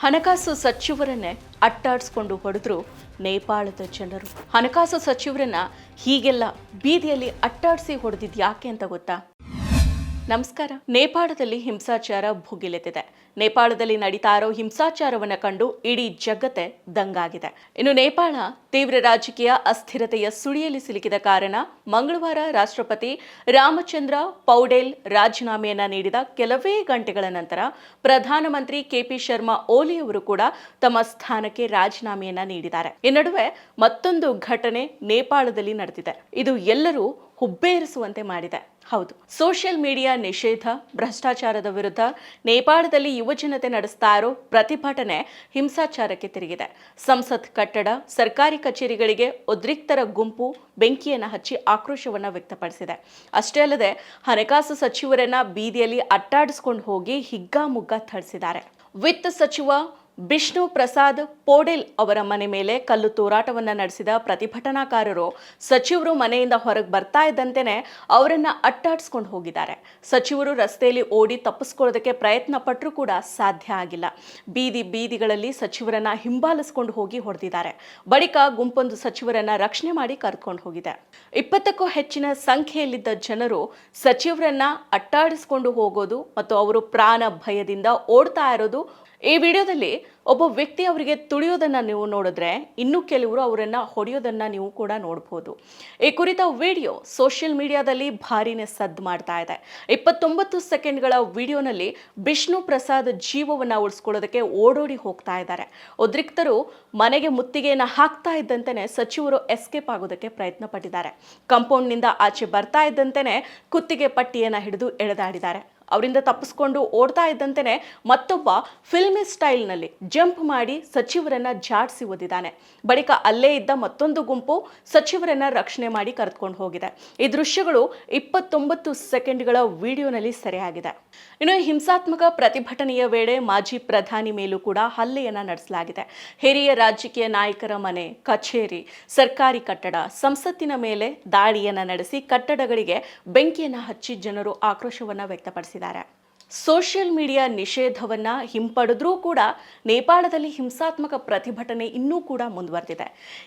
ಹಣಕಾಸು ಸಚಿವರನ್ನೇ ಅಟ್ಟಾಡಿಸ್ಕೊಂಡು ಹೊಡೆದ್ರು ನೇಪಾಳದ ಜನರು. ಹಣಕಾಸು ಸಚಿವರನ್ನ ಹೀಗೆಲ್ಲ ಬೀದಿಯಲ್ಲಿ ಅಟ್ಟಾಡಿಸಿ ಹೊಡೆದಿದ್ ಯಾಕೆ ಅಂತ ಗೊತ್ತಾ? ನಮಸ್ಕಾರ. ನೇಪಾಳದಲ್ಲಿ ಹಿಂಸಾಚಾರ ಭುಗಿಲೆತ್ತಿದೆ. ನೇಪಾಳದಲ್ಲಿ ನಡೀತಾ ಇರೋ ಹಿಂಸಾಚಾರವನ್ನು ಕಂಡು ಇಡೀ ಜಗತ್ತೇ ದಂಗಾಗಿದೆ. ಇನ್ನು ನೇಪಾಳ ತೀವ್ರ ರಾಜಕೀಯ ಅಸ್ಥಿರತೆಯ ಸುಳಿಯಲ್ಲಿ ಸಿಲುಕಿದ ಕಾರಣ ಮಂಗಳವಾರ ರಾಷ್ಟ್ರಪತಿ ರಾಮಚಂದ್ರ ಪೌಡೇಲ್ ರಾಜೀನಾಮೆಯನ್ನ ನೀಡಿದ ಕೆಲವೇ ಗಂಟೆಗಳ ನಂತರ ಪ್ರಧಾನಮಂತ್ರಿ ಕೆಪಿ ಶರ್ಮಾ ಓಲಿ ಅವರು ಕೂಡ ತಮ್ಮ ಸ್ಥಾನಕ್ಕೆ ರಾಜೀನಾಮೆಯನ್ನ ನೀಡಿದ್ದಾರೆ. ಈ ನಡುವೆ ಮತ್ತೊಂದು ಘಟನೆ ನೇಪಾಳದಲ್ಲಿ ನಡೆದಿದೆ. ಇದು ಎಲ್ಲರೂ ಹುಬ್ಬೇರಿಸುವಂತೆ ಮಾಡಿದೆ. ಹೌದು. ಸೋಷಿಯಲ್ ಮೀಡಿಯಾ ನಿಷೇಧ, ಭ್ರಷ್ಟಾಚಾರದ ವಿರುದ್ಧ ನೇಪಾಳದಲ್ಲಿ ಯುವಜನತೆ ನಡೆಸ್ತಾ ಇರೋ ಪ್ರತಿಭಟನೆ ಹಿಂಸಾಚಾರಕ್ಕೆ ತಿರುಗಿದೆ. ಸಂಸತ್ ಕಟ್ಟಡ, ಸರ್ಕಾರಿ ಕಚೇರಿಗಳಿಗೆ ಉದ್ರಿಕ್ತರ ಗುಂಪು ಬೆಂಕಿಯನ್ನು ಹಚ್ಚಿ ಆಕ್ರೋಶವನ್ನು ವ್ಯಕ್ತಪಡಿಸಿದೆ. ಅಷ್ಟೇ ಅಲ್ಲದೆ, ಹಣಕಾಸು ಸಚಿವರನ್ನ ಬೀದಿಯಲ್ಲಿ ಅಟ್ಟಾಡಿಸ್ಕೊಂಡು ಹೋಗಿ ಹಿಗ್ಗಾಮುಗ್ಗಾ ಥಳಿಸಿದ್ದಾರೆ. ವಿತ್ತ ಸಚಿವ ವಿಷ್ಣು ಪ್ರಸಾದ್ ಪೋಡೆಲ್ ಅವರ ಮನೆ ಮೇಲೆ ಕಲ್ಲು ತೂರಾಟವನ್ನು ನಡೆಸಿದ ಪ್ರತಿಭಟನಾಕಾರರು ಸಚಿವರು ಮನೆಯಿಂದ ಹೊರಗೆ ಬರ್ತಾ ಇದ್ದಂತೆಯೇ ಅವರನ್ನು ಅಟ್ಟಾಡಿಸ್ಕೊಂಡು ಹೋಗಿದ್ದಾರೆ. ಸಚಿವರು ರಸ್ತೆಯಲ್ಲಿ ಓಡಿ ತಪ್ಪಿಸ್ಕೊಳ್ಳೋದಕ್ಕೆ ಪ್ರಯತ್ನ ಪಟ್ಟರೂ ಕೂಡ ಸಾಧ್ಯ ಆಗಿಲ್ಲ. ಬೀದಿ ಬೀದಿಗಳಲ್ಲಿ ಸಚಿವರನ್ನ ಹಿಂಬಾಲಿಸ್ಕೊಂಡು ಹೋಗಿ ಹೊಡೆದಿದ್ದಾರೆ. ಬಳಿಕ ಗುಂಪೊಂದು ಸಚಿವರನ್ನ ರಕ್ಷಣೆ ಮಾಡಿ ಕರ್ಕೊಂಡು ಹೋಗಿದೆ. ಇಪ್ಪತ್ತಕ್ಕೂ ಹೆಚ್ಚಿನ ಸಂಖ್ಯೆಯಲ್ಲಿದ್ದ ಜನರು ಸಚಿವರನ್ನ ಅಟ್ಟಾಡಿಸ್ಕೊಂಡು ಹೋಗೋದು ಮತ್ತು ಅವರು ಪ್ರಾಣ ಭಯದಿಂದ ಓಡ್ತಾ ಇರೋದು ಈ ವಿಡಿಯೋದಲ್ಲಿ ಒಬ್ಬ ವ್ಯಕ್ತಿ ಅವರಿಗೆ ತುಳಿಯೋದನ್ನು ನೀವು ನೋಡಿದ್ರೆ ಇನ್ನೂ ಕೆಲವರು ಅವರನ್ನು ಹೊಡೆಯೋದನ್ನು ನೀವು ಕೂಡ ನೋಡ್ಬೋದು. ಈ ಕುರಿತ ವಿಡಿಯೋ ಸೋಷಿಯಲ್ ಮೀಡಿಯಾದಲ್ಲಿ ಭಾರಿನೇ ಸದ್ದು ಮಾಡ್ತಾ ಇದೆ. ಇಪ್ಪತ್ತೊಂಬತ್ತು ಸೆಕೆಂಡ್ಗಳ ವಿಡಿಯೋನಲ್ಲಿ ವಿಷ್ಣು ಪ್ರಸಾದ್ ಜೀವವನ್ನು ಉಳಿಸ್ಕೊಳ್ಳೋದಕ್ಕೆ ಓಡೋಡಿ ಹೋಗ್ತಾ ಇದ್ದಾರೆ. ಉದ್ರಿಕ್ತರು ಮನೆಗೆ ಮುತ್ತಿಗೆಯನ್ನು ಹಾಕ್ತಾ ಇದ್ದಂತೆಯೇ ಸಚಿವರು ಎಸ್ಕೇಪ್ ಆಗೋದಕ್ಕೆ ಪ್ರಯತ್ನ ಪಟ್ಟಿದ್ದಾರೆ ಕಾಂಪೌಂಡ್ನಿಂದ ಆಚೆ ಬರ್ತಾ ಇದ್ದಂತೆಯೇ ಕುತ್ತಿಗೆ ಪಟ್ಟಿಯನ್ನು ಹಿಡಿದು ಎಳೆದಾಡಿದ್ದಾರೆ. ಅವರಿಂದ ತಪ್ಪಿಸ್ಕೊಂಡು ಓಡ್ತಾ ಇದ್ದಂತೆಯೇ ಮತ್ತೊಬ್ಬ ಫಿಲ್ಮಿ ಸ್ಟೈಲ್ನಲ್ಲಿ ಜಂಪ್ ಮಾಡಿ ಸಚಿವರನ್ನ ಜಾಡಿಸಿ ಓದಿದ್ದಾನೆ ಬಳಿಕ ಅಲ್ಲೇ ಇದ್ದ ಮತ್ತೊಂದು ಗುಂಪು ಸಚಿವರನ್ನ ರಕ್ಷಣೆ ಮಾಡಿ ಕರೆದುಕೊಂಡು ಹೋಗಿದೆ. ಈ ದೃಶ್ಯಗಳು ಇಪ್ಪತ್ತೊಂಬತ್ತು ಸೆಕೆಂಡ್ಗಳ ವಿಡಿಯೋನಲ್ಲಿ ಸೆರೆಯಾಗಿದೆ. ಇನ್ನು ಹಿಂಸಾತ್ಮಕ ಪ್ರತಿಭಟನೆಯ ವೇಳೆ ಮಾಜಿ ಪ್ರಧಾನಿ ಮೇಲೂ ಕೂಡ ಹಲ್ಲೆಯನ್ನ ನಡೆಸಲಾಗಿದೆ. ಹಿರಿಯ ರಾಜಕೀಯ ನಾಯಕರ ಮನೆ, ಕಚೇರಿ, ಸರ್ಕಾರಿ ಕಟ್ಟಡ, ಸಂಸತ್ತಿನ ಮೇಲೆ ದಾಳಿಯನ್ನ ನಡೆಸಿ ಕಟ್ಟಡಗಳಿಗೆ ಬೆಂಕಿಯನ್ನ ಹಚ್ಚಿ ಜನರು ಆಕ್ರೋಶವನ್ನ ವ್ಯಕ್ತಪಡಿಸಿದ್ದಾರೆ. That desiderata. ಸೋಷಿಯಲ್ ಮೀಡಿಯಾ ನಿಷೇಧವನ್ನ ಹಿಂಪಡೆದ್ರೂ ಕೂಡ ನೇಪಾಳದಲ್ಲಿ ಹಿಂಸಾತ್ಮಕ ಪ್ರತಿಭಟನೆ ಇನ್ನೂ ಕೂಡ ಮುಂದುವರೆದಿದೆ.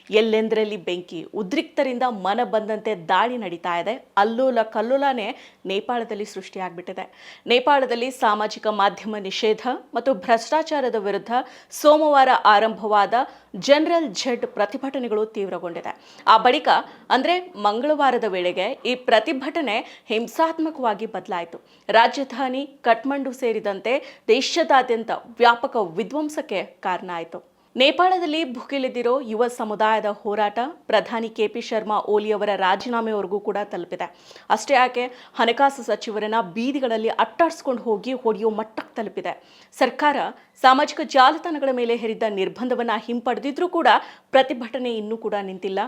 ಎಲ್ಲೆಂದರಲ್ಲಿ ಬೆಂಕಿ, ಉದ್ರಿಕ್ತರಿಂದ ಮನ ಬಂದಂತೆ ದಾಳಿ ನಡೀತಾ ಇದೆ. ಅಲ್ಲೋಲ ಕಲ್ಲೋಲನೇ ನೇಪಾಳದಲ್ಲಿ ಸೃಷ್ಟಿಯಾಗ್ಬಿಟ್ಟಿದೆ. ನೇಪಾಳದಲ್ಲಿ ಸಾಮಾಜಿಕ ಮಾಧ್ಯಮ ನಿಷೇಧ ಮತ್ತು ಭ್ರಷ್ಟಾಚಾರದ ವಿರುದ್ಧ ಸೋಮವಾರ ಆರಂಭವಾದ ಜನರಲ್ ಝೆಡ್ ಪ್ರತಿಭಟನೆಗಳು ತೀವ್ರಗೊಂಡಿದೆ. ಆ ಬಳಿಕ ಅಂದರೆ ಮಂಗಳವಾರದ ವೇಳೆಗೆ ಈ ಪ್ರತಿಭಟನೆ ಹಿಂಸಾತ್ಮಕವಾಗಿ ಬದಲಾಯಿತು. ರಾಜಧಾನಿ ಕಠ್ಮಂಡು ಸೇರಿದಂತೆ ದೇಶದಾದ್ಯಂತ ವ್ಯಾಪಕ ವಿಧ್ವಂಸಕ್ಕೆ ಕಾರಣ ಆಯಿತು ನೇಪಾಳದಲ್ಲಿ ಭುಗಿಲೆದ್ದಿರೋ ಯುವ ಸಮುದಾಯದ ಹೋರಾಟ ಪ್ರಧಾನಿ ಕೆ ಪಿ ಶರ್ಮಾ ಓಲಿಯವರ ರಾಜೀನಾಮೆವರೆಗೂ ಕೂಡ ತಲುಪಿದೆ. ಅಷ್ಟೇ ಯಾಕೆ, ಹಣಕಾಸು ಸಚಿವರನ್ನ ಬೀದಿಗಳಲ್ಲಿ ಅಟ್ಟಾಡಿಸ್ಕೊಂಡು ಹೋಗಿ ಹೊಡೆಯೋ ಮಟ್ಟಕ್ಕೆ ತಲುಪಿದೆ. ಸರ್ಕಾರ ಸಾಮಾಜಿಕ ಜಾಲತಾಣಗಳ ಮೇಲೆ ಹೇರಿದ್ದ ನಿರ್ಬಂಧವನ್ನು ಹಿಂಪಡೆದಿದ್ರೂ ಕೂಡ ಪ್ರತಿಭಟನೆ ಇನ್ನೂ ಕೂಡ ನಿಂತಿಲ್ಲ,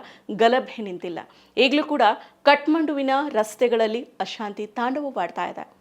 ಗಲಭೆ ನಿಂತಿಲ್ಲ. ಈಗಲೂ ಕೂಡ ಕಠ್ಮಂಡುವಿನ ರಸ್ತೆಗಳಲ್ಲಿ ಅಶಾಂತಿ ತಾಂಡವವಾಡ್ತಾ ಇದೆ.